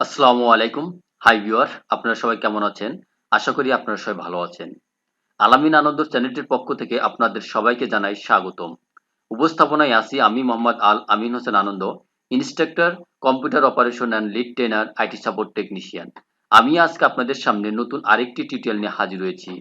আসসালামু আলাইকুম। Hi viewer আপনারা সবাই কেমন আছেন? আশা করি আপনারা সবাই ভালো আছেন। আলামিন আনন্দ চ্যানেলটির পক্ষ থেকে আপনাদের সবাইকে জানাই স্বাগতম। উপস্থাপনায় আছি আমি Mohammad Al Amin Hossain Anand, instructor, computer operation and lead trainer IT support technician. আমি আজকে আপনাদের সামনে নতুন আরেকটি টিউটোরিয়াল নিয়ে হাজির হয়েছি।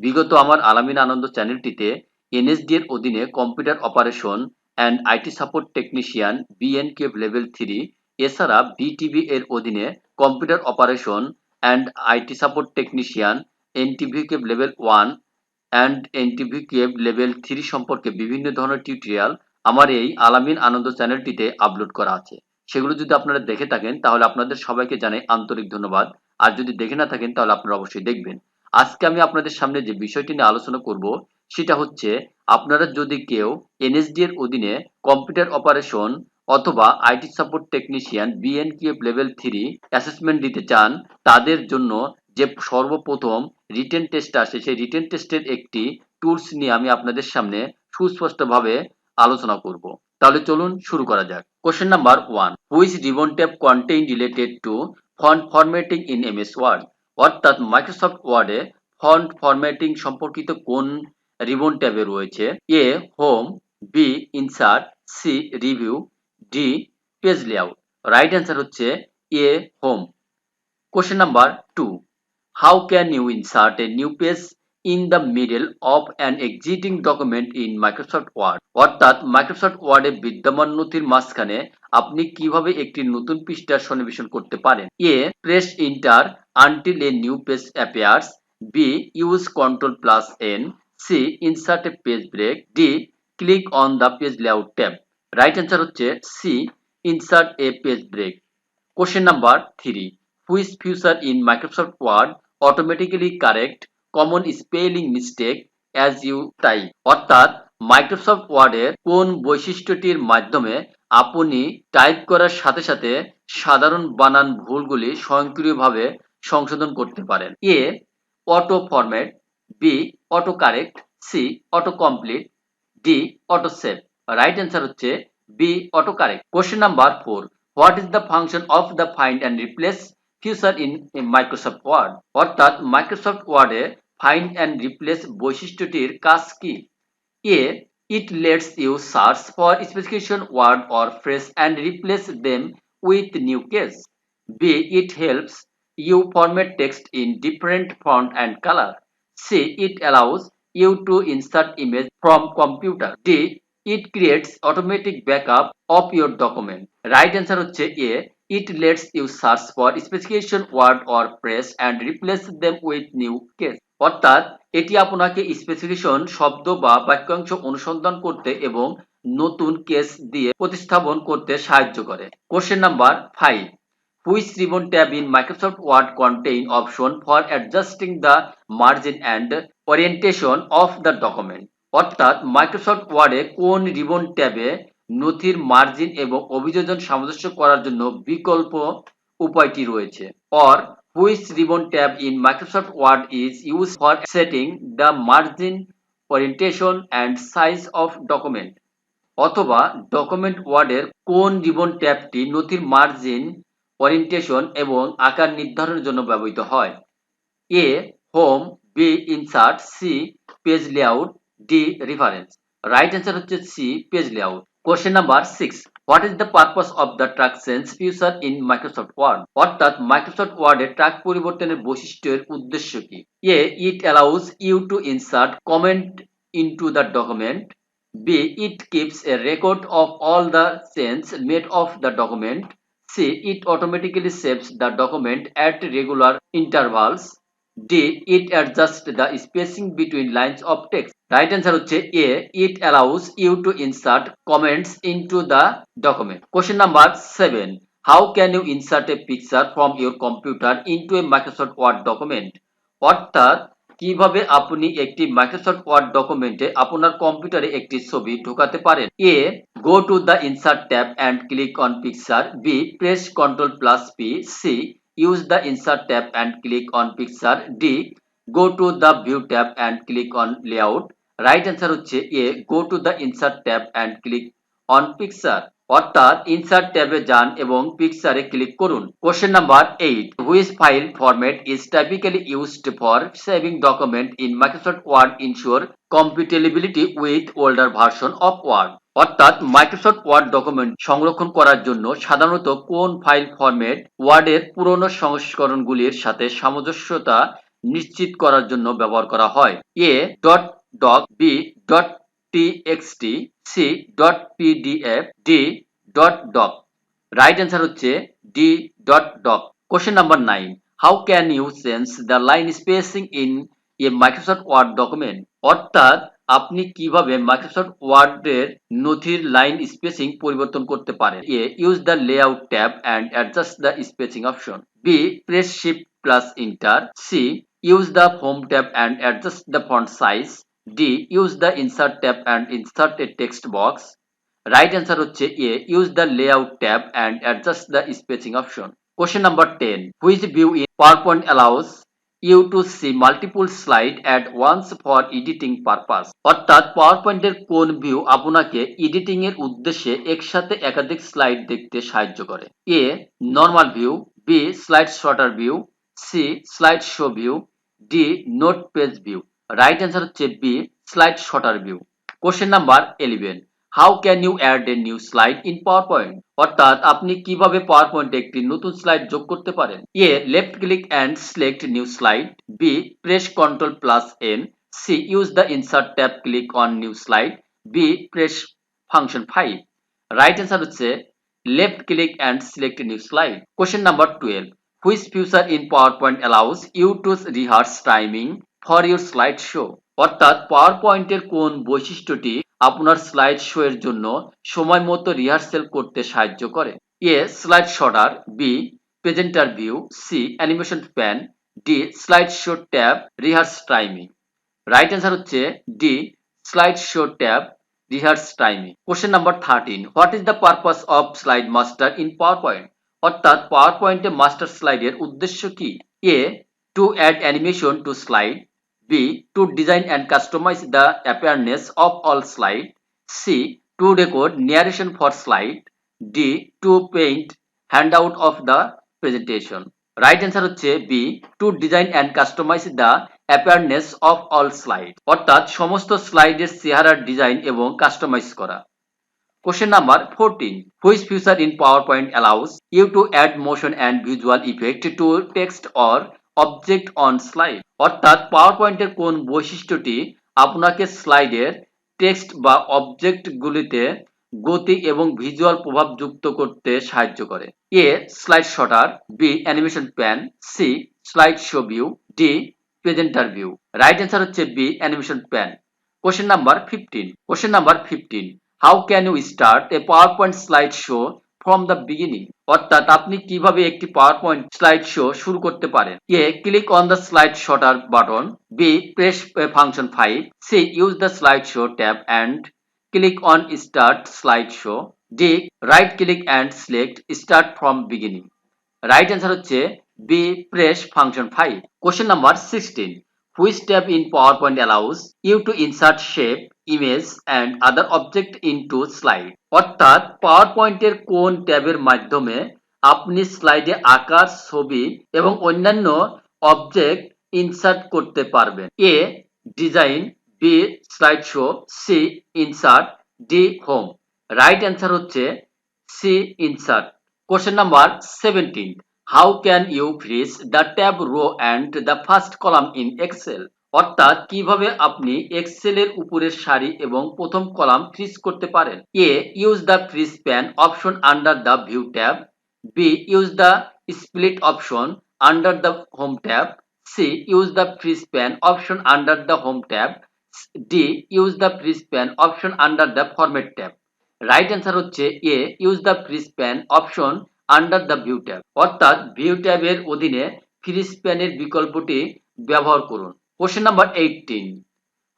বিগত আমার আলামিন আনন্দ চ্যানেলটিতে এনএসডি এর অধীনে computer operation and IT support technician BNQF level three এছাড়া বিটিভি এর অধীনে computer operation and IT support technician, NTVQF level one and NTVQF level three সম্পর্কে বিভিন্ন ধরনের টিউটোরিয়াল আমার এই আলামিন আনন্দ চ্যানেলটিতে আপলোড করা আছে। সেগুলো যদি আপনারা দেখে থাকেন, তাহলে আপনাদের সবাইকে জানাই আন্তরিক ধন্যবাদ। আর যদি দেখে না থাকেন, তাহলে আপনারা অবশ্যই দেখবেন। আজকে আমি আপনাদের সামনে যে বিষয়টি নিয়ে আলোচনা করব, সেটা হচ্ছে আপনারা যদি কেউ এনএসডি এর অধীনে কম্পিউটার অপারেশন অথবা IT support technician, BNQF level three assessment দিতে চান, তাদের জন্য যে সর্বপ্রথম রিটেন টেস্ট আসে, সেই রিটেন টেস্টের একটি টুলস নিয়ে আমি আপনাদের সামনে সুস্পষ্টভাবে আলোচনা করব। তাহলে চলুন শুরু করা যাক। Question number one which ribbon tab contain related to font formatting in M S Word অর্থাৎ মাইক্রোসফট ওয়ার্ডে ফন্ট ফরম্যাটিং সম্পর্কিত কোন রিবন ট্যাবে রয়েছে? A home B insert C review D, page layout right answer হচ্ছে A home question number two how can you insert a new page in the middle of an existing document in Microsoft Word অর্থাৎ Microsoft ওয়ার্ডে বিদ্যমান নথির মাঝখানে আপনি কীভাবে একটি নতুন পৃষ্ঠার সন্নিবেশন করতে পারেন? A press enter until a new page appears B use control plus N C insert a page break D click on the page layout tab right answer হচ্ছে C insert a page break question number three which feature in Microsoft Word automatically correct common spelling mistake as you type অর্থাৎ Microsoft ওয়ার্ডের কোন বৈশিষ্ট্যটির মাধ্যমে আপনি type করার সাথে সাথে সাধারণ বানান ভুলগুলি স্বয়ংক্রিয়ভাবে সংশোধন করতে পারেন। A auto format B auto correct C auto complete D auto save right answer হচ্ছে B auto correct question number four what is the function of the find and replace feature in Microsoft Word অর্থাৎ Microsoft ওয়ার্ডে find and replace বৈশিষ্ট্যটির কাজ কি A it lets you search for specification word or phrase and replace them with new case B it helps you format text in different font and color. C. It allows you to insert image from computer. D. It creates automatic backup of your document right answer হচ্ছে A it lets you search for specification word or press and replace them with new case অর্থাৎ, এটি আপনাকে specification শব্দ বা বাক্যাংশ অনুসন্ধান করতে এবং নতুন কেস দিয়ে প্রতিস্থাপন করতে সাহায্য করে। Question number five which ribbon tab in Microsoft Word contain option for adjusting the margin and orientation of the document অর্থাৎ মাইক্রোসফট ওয়ার্ডে কোন রিবন ট্যাবে নথির মার্জিন এবং অভিযোজন সামঞ্জস্য করার জন্য বিকল্প উপায়টি রয়েছে? Or which ribbon tab in Microsoft Word is use for setting the margin orientation and size of document অথবা ডকুমেন্ট ওয়ার্ডের কোন রিবন ট্যাবটি নথির মার্জিন ওরিয়েন্টেশন এবং আকার নির্ধারণের জন্য ব্যবহৃত হয়? A home B insert C page layout D reference right answer হচ্ছে C page layout question number six what is the purpose of the track sense feature in Microsoft Word অর্থাৎ Microsoft ওয়ার্ডে track পরিবর্তনের বৈশিষ্ট্যের উদ্দেশ্য কি A it allows you to insert comment into the document B it keeps a record of all the change made of the document C. It automatically saves the document at regular intervals. D. It adjusts the spacing between lines of text. Right answer হচ্ছে A. It allows you to insert comments into the document. Question number 7. How can you insert a picture from your computer into a Microsoft Word document? অর্থাৎ, কীভাবে আপনি একটি Microsoft word ডকুমেন্টে আপনার কম্পিউটারে একটি ছবি ঢোকাতে পারেন? A go to the insert tab and click on picture B press control plus P C use the insert tab and click on picture D go to the view tab and click on layout right answer হচ্ছে A go to the insert tab and click on picture অর্থাৎ insert ট্যাবে যান এবং পিকচারে click করুন। Question number eight which file format is typically used for saving document in Microsoft Word ensure compatibility with older version of Word অর্থাৎ Microsoft Word document সংরক্ষণ করার জন্য সাধারণত কোন ফাইল ফরম্যাট ওয়ার্ডের পুরনো সংস্করণগুলির সাথে সামঞ্জস্যতা নিশ্চিত করার জন্য ব্যবহার করা হয়? A dot doc B dot TXT C dot PDF D dot doc right answer হচ্ছে D dot doc question number nine how can you change the line spacing in a Microsoft Word document অর্থাৎ আপনি কীভাবে Microsoft ওয়ার্ডের নথির line spacing পরিবর্তন করতে পারেন? A use the layout tab and adjust the spacing option B press shift plus enter C use the home tab and adjust the font size D use the insert tab and insert a text box right answer হচ্ছে A use the layout tab and adjust the spacing option question number ten which view in PowerPoint allows you to see multiple slide at once for editing purpose অর্থাৎ পাওয়ার পয়েন্টের কোন view আপনাকে editing এর উদ্দেশ্যে একসাথে একাধিক স্লাইড দেখতে সাহায্য করে? A normal view B slide sorter view C slide show view D note page view right answer হচ্ছে B slide sorter view question number eleven how can you add a new slide in PowerPoint অর্থাৎ আপনি কীভাবে পাওয়ার পয়েন্টে একটি নতুন slide যোগ করতে পারেন? A left click and select new slide B press control plus N C use the insert tab click on new slide B press function five right answer হচ্ছে left click and select new slide question number twelve which feature in PowerPoint allows you to rehearse timing for your slide show অর্থাৎ পাওয়ার পয়েন্টের কোন বৈশিষ্ট্যটি আপনার slide show এর জন্য সময় মতো রিহার্সেল করতে সাহায্য করে? A slide sorter B presenter view C animation pane D slide show tab rehearse timing right answer হচ্ছে D slide show tab rehearse timing question number thirteen what is the purpose of slide master in PowerPoint অর্থাৎ পাওয়ার পয়েন্টে master স্লাইডের উদ্দেশ্য কি? A to add animation to slide B. To design and customize the appearance of all slide. C. To record narration for slide. D. To paint handout of the presentation. Right answer হচ্ছে B to design and customise the appearance of all slide অর্থাৎ সমস্ত স্লাইডের চেহারার design এবং customise করা question number fourteen which feature in PowerPoint allows you to add motion and visual effect to text or object on slide অর্থাৎ পাওয়ার পয়েন্টের কোন বৈশিষ্ট্যটি আপনাকে স্লাইডের টেক্সট বা অবজেক্টগুলিতে গতি এবং ভিজুয়াল প্রভাব যুক্ত করতে সাহায্য করে। A slide sorter, B animation pane, C slide show view, D presenter view. Right answer হচ্ছে B animation pane. Question number fifteen. Question number fifteen. How can you start a PowerPoint slide show from the beginning অর্থাৎ আপনি কীভাবে একটি PowerPoint slide show শুরু করতে পারেন। A click on the slide sorter button B press function five C use the slide show tab and click on start slide show D right click and select start from beginning right answer হচ্ছে B press function five question number sixteen which tab in PowerPoint allows you to insert shape image and other object into slide অর্থাৎ পাওয়ার পয়েন্টের কোন ট্যাবের মাধ্যমে আপনি স্লাইডে আকার ছবি এবং অন্যান্য অবজেক্ট ইনসার্ট করতে পারবেন। A design B slide show C insert D home right answer হচ্ছে C insert question number seventeen how can you freeze the tab row and the first column in Excel অর্থাৎ কীভাবে আপনি এক্সেলের উপরের সারি এবং প্রথম কলাম ফ্রিজ করতে পারেন? A use the freeze pane option under the view tab B use the split option under the home tab C use the freeze pane option under the home tab D use the freeze pane option under the format tab right answer হচ্ছে A use the freeze pane option under the view tab অর্থাৎ view ট্যাবের অধীনে fridge প্যানের বিকল্পটি ব্যবহার করুন। Question number 18.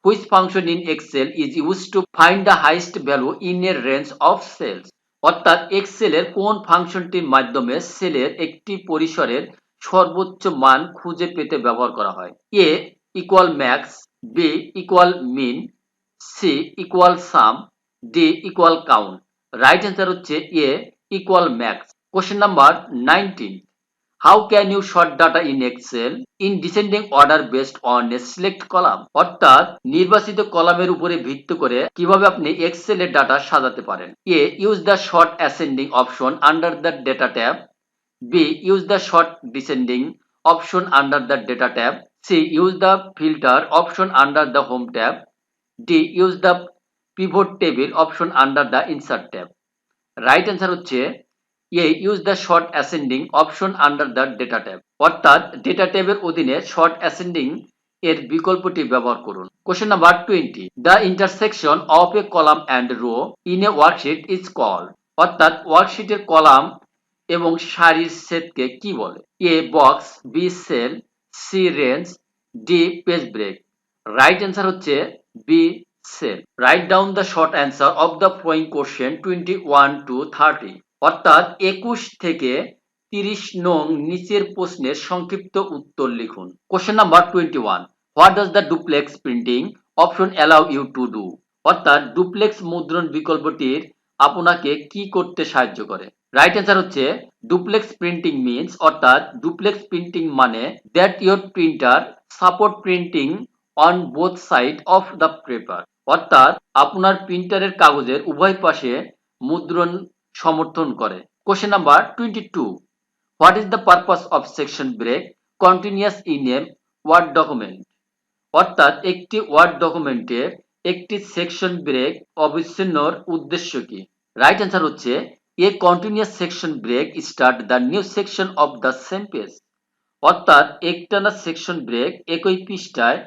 Which function in Excel is used to find the highest value in a range of cells? অর্থাৎ এক্সেলের কোন ফাংশনটির মাধ্যমে সেলের একটি পরিসরের সর্বোচ্চ মান খুঁজে পেতে ব্যবহার করা হয় A equal max B equal min C equal sum D equal count right answer হচ্ছে A equal max question number nineteen how can you sort data in Excel in descending order based on a select column অর্থাৎ নির্বাচিত কলামের উপরে ভিত্তি করে কীভাবে আপনি Excel এর ডাটা সাজাতে পারেন? A use the sort ascending option under the data tab B use the sort descending option under the data tab C use the filter option under the home tab D use the pivot table option under the insert tab right answer হচ্ছে A use the sort ascending option under the data tab অর্থাৎ data ট্যাবের অধীনে sort ascending এর বিকল্পটি ব্যবহার করুন। Question number twenty the intersection of a column and row in a worksheet is call অর্থাৎ ওয়ার্কশিটের কলাম এবং সারির সেটকে কি বলে? A box B cell C range D page break right answer হচ্ছে B cell right down the short answer of the following question twenty one to thirty অর্থাৎ একুশ থেকে তিরিশ নং নিচের প্রশ্নের সংক্ষিপ্ত উত্তর লিখুন। Question number twenty one what does the duplex printing option allow you to do অর্থাৎ ডুপ্লেক্স মুদ্রণ বিকল্পটির আপনাকে কি করতে সাহায্য করে? রাইট অ্যান্সার হচ্ছে ডুপ্লেক্স প্রিন্টিং মিনস অর্থাৎ ডুপ্লেক্স প্রিন্টিং মানে that your printer support printing on both side of the paper অর্থাৎ আপনার প্রিন্টারের কাগজের উভয় পাশে মুদ্রণ সমর্থন করে। Question number twenty two what is the purpose of section break continuous in a word document অর্থাৎ একটি ওয়ার্ড ডকুমেন্টের একটি সেকশন ব্রেক অবিচ্ছিন্নর উদ্দেশ্য কি? রাইট অ্যান্সার হচ্ছে a continuous section break start the new section of the same page অর্থাৎ একটানা সেকশন ব্রেক একই পৃষ্ঠায়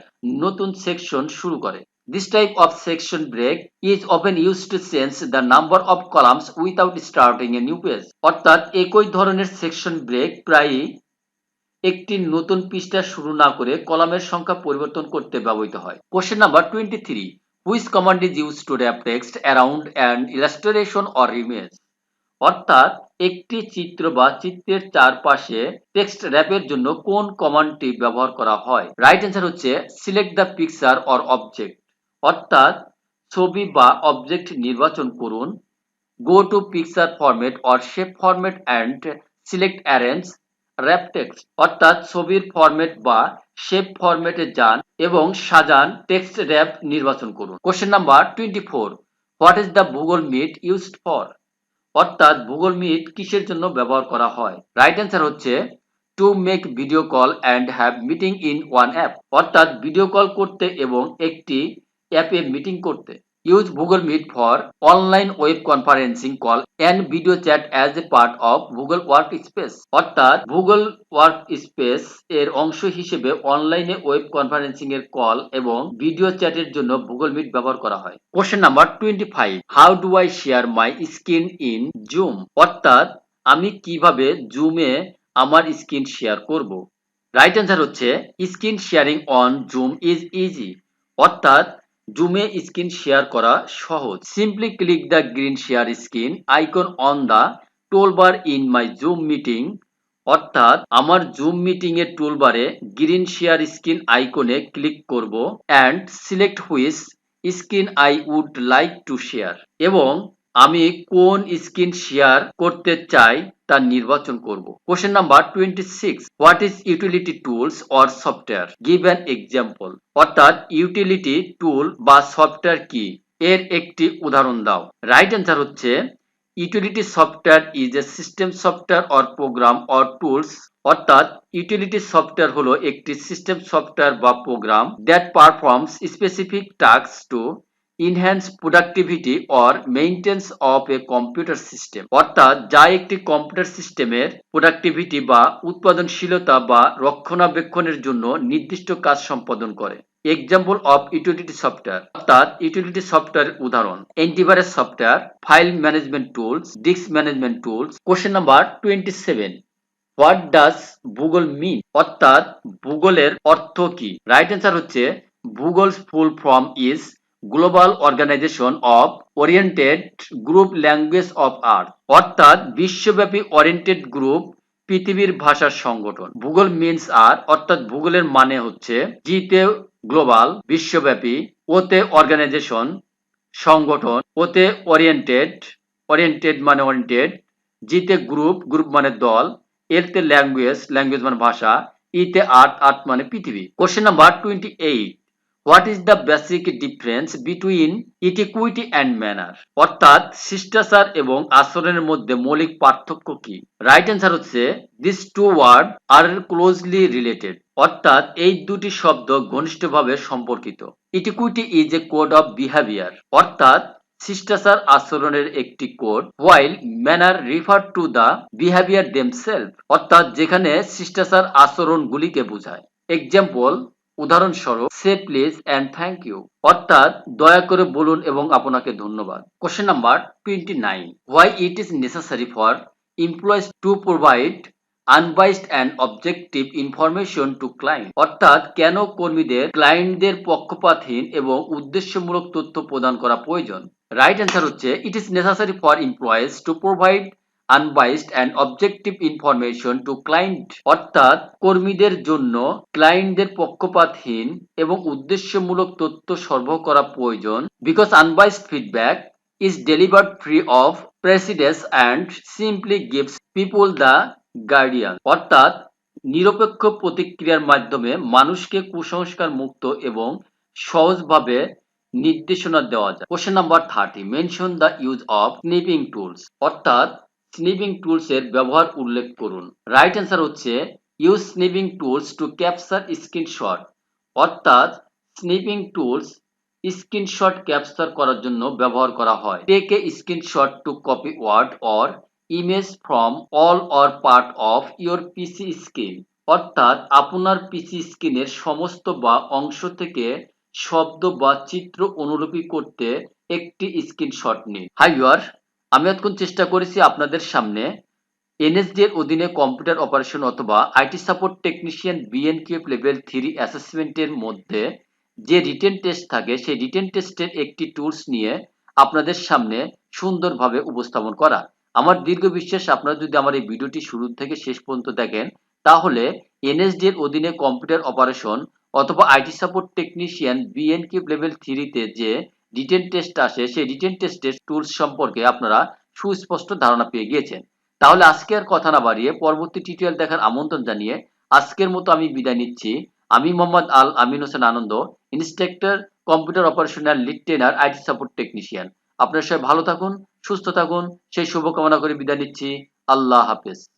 নতুন সেকশন শুরু করে। This type of section break is often use to change the number of columns without starting a new page অর্থাৎ একই ধরনের সেকশন ব্রেক প্রায়ই একটি নতুন পৃষ্ঠা শুরু না করে কলামের সংখ্যা পরিবর্তন করতে ব্যবহৃত হয়। Question number twenty three which command is use to wrap text around and illustration or image অর্থাৎ একটি চিত্র বা চিত্রের চারপাশে টেক্সট র্যাপের জন্য কোন কমান্ডটি ব্যবহার করা হয়? রাইট অ্যান্সার হচ্ছে select the picture or object অর্থাৎ ছবি বা অবজেক্ট নির্বাচন করুন go to picture format or shape format and select arrange wrap text অর্থাৎ ছবির ফরম্যাট বা শেপ ফরম্যাটে যান এবং সাজান টেক্সট র্যাপ নির্বাচন করুন। Question number twenty four what is the Google Meet used for অর্থাৎ গুগল মিট কিসের জন্য ব্যবহার করা হয়? রাইট অ্যান্সার হচ্ছে to make video call and have meeting in one app অর্থাৎ ভিডিও কল করতে এবং একটি অ্যাপে মিটিং করতে। Use Google Meet for online web conferencing call and video chat as a part of Google Workspace অর্থাৎ Google Workspace এর অংশ হিসেবে অনলাইনে ওয়েব কনফারেন্সিং এর কল এবং ভিডিও চ্যাটের জন্য গুগল মিট ব্যবহার করা হয়। Question number twenty five. How do I share my screen in Zoom? অর্থাৎ আমি কীভাবে জুমে আমার স্ক্রিন শেয়ার করব? রাইট অ্যান্সার হচ্ছে, screen sharing on Zoom is easy. অর্থাৎ জুমে স্ক্রিন শেয়ার করা সহজ। Simply click the green share screen icon on the toolbar in my Zoom meeting অর্থাৎ আমার জুম মিটিং এর টুলবারে গ্রিন শেয়ার স্ক্রিন আইকনে ক্লিক করব and select which screen I would like to share এবং আমি কোন স্ক্রিন শেয়ার করতে চাই তা নির্বাচন করব। Question number twenty six what is utility tools or software give an example অর্থাৎ ইউটিলিটি টুল বা সফটওয়্যার কি? এর একটি উদাহরণ দাও। রাইট অ্যান্সার হচ্ছে utility software is a system software or program or tools অর্থাৎ ইউটিলিটি সফটওয়্যার হলো একটি সিস্টেম সফটওয়্যার বা program that performs specific task to enhance productivity or maintenance of a computer system অর্থাৎ যা একটি কম্পিউটার সিস্টেমের productivity বা উৎপাদনশীলতা বা রক্ষণাবেক্ষণের জন্য নির্দিষ্ট কাজ সম্পাদন করে। এক্সাম্পল অফ ইউটিলিটি সফটওয়্যার অর্থাৎ ইউটিলিটি সফটওয়্যার উদাহরণ। Antivirus software file management tools disk management tools question number twenty seven what does ভূগোল মিন অর্থাৎ ভূগোলের অর্থ কি? রাইট অ্যান্সার হচ্ছে ভূগোলস full form is global organization of oriented group language of earth অর্থাৎ বিশ্বব্যাপী ওরিয়েন্টেড গ্রুপ পৃথিবীর ভাষার সংগঠন। ভূগোল মিনস আর অর্থাৎ ভূগোলের মানে হচ্ছে জিতে গ্লোবাল বিশ্বব্যাপী, ওতে অর্গানাইজেশন সংগঠন, ওতে ওরিয়েন্টেড ওরিয়েন্টেড মানে ওরিয়েন্টেড জিতে গ্রুপ গ্রুপ মানে দল, এরতে ল্যাঙ্গুয়েজ ল্যাঙ্গুয়েজ মানে ভাষা, ইতে আর্ট আর্ট মানে পৃথিবী। Question number twenty eight what is the basic difference between etiquette and manner অর্থাৎ শিষ্টাচার এবং আচরণের মধ্যে মৌলিক পার্থক্য কি? রাইট অ্যান্সার হচ্ছে this two word are closely related অর্থাৎ এই দুটি শব্দ ঘনিষ্ঠভাবে সম্পর্কিত। Etiquette is a code of behaviour অর্থাৎ শিষ্টাচার আচরণের একটি code while manner refer to the behaviour themselves অর্থাৎ যেখানে শিষ্টাচার আচরণগুলিকে বোঝায়। এক্সাম্পল উদাহরণস্বরূপ, say please and thank you অর্থাৎ, দয়া করে বলুন এবং আপনাকে ধন্যবাদ question number twenty nine why it is necessary for employees to provide unbiased and objective information to client অর্থাৎ, কেন কর্মীদের ক্লায়েন্টদের পক্ষপাতহীন এবং উদ্দেশ্যমূলক তথ্য প্রদান করা প্রয়োজন? রাইট অ্যান্সার হচ্ছে it is necessary for employees to provide unbiased and objective information to client অর্থাৎ কর্মীদের জন্য ক্লায়েন্টদের পক্ষপাতহীন এবং উদ্দেশ্যমূলক তথ্য সরবরাহ করা প্রয়োজন because unbiased feedback is delivered free of prejudice and simply gives people the guardian. অর্থাৎ নিরপেক্ষ প্রতিক্রিয়ার মাধ্যমে মানুষকে কুসংস্কার মুক্ত এবং সহজভাবে নির্দেশনা দেওয়া যায়। Question number thirty mention the use of snipping tools অর্থাৎ স্নিপিং টুলস এর ব্যবহার উল্লেখ করুন। রাইট অ্যান্সার হচ্ছে use snipping tools to capture screenshot অর্থাৎ স্নিপিং টুলস স্ক্রিনশট ক্যাপচার করার জন্য ব্যবহার করা হয়। Take a screenshot to copy word or image from all or part of your PC screen অর্থাৎ, আপনার পিসি স্ক্রিনের সমস্ত বা অংশ থেকে শব্দ বা চিত্র অনুলিপি করতে একটি স্ক্রিনশট নিন। হাই আমি এতক্ষণ চেষ্টা করেছি আপনাদের সামনে এনএসডি এর অধীনে কম্পিউটার অপারেশন অথবা IT support technician BNQF level three অ্যাসেসমেন্টের মধ্যে যে রিটেন টেস্ট থাকে, সেই রিটেন টেস্টের একটি টুলস নিয়ে আপনাদের সামনে সুন্দরভাবে উপস্থাপন করা। আমার দীর্ঘ বিশ্বাস, আপনারা যদি আমার এই ভিডিওটি শুরু থেকে শেষ পর্যন্ত দেখেন, তাহলে এনএসডি এর অধীনে কম্পিউটার অপারেশন অথবা IT support technician BNQF level থ্রিতে যে রিটেন টেস্ট আসে, সেই রিটেন টেস্টের টুলস সম্পর্কে আপনারা সুস্পষ্ট ধারণা পেয়ে গিয়েছেন। তাহলে আজকে আর কথা না বাড়িয়ে পরবর্তী টিউটোরিয়াল দেখার আমন্ত্রণ জানিয়ে আজকের মতো আমি বিদায় নিচ্ছি। আমি Mohammad Al Amin Hossain Anondo instructor computer operational lead trainer IT support technician আপনার সবাই ভালো থাকুন, সুস্থ থাকুন, সেই শুভকামনা করে বিদায় নিচ্ছি। আল্লাহ হাফেজ।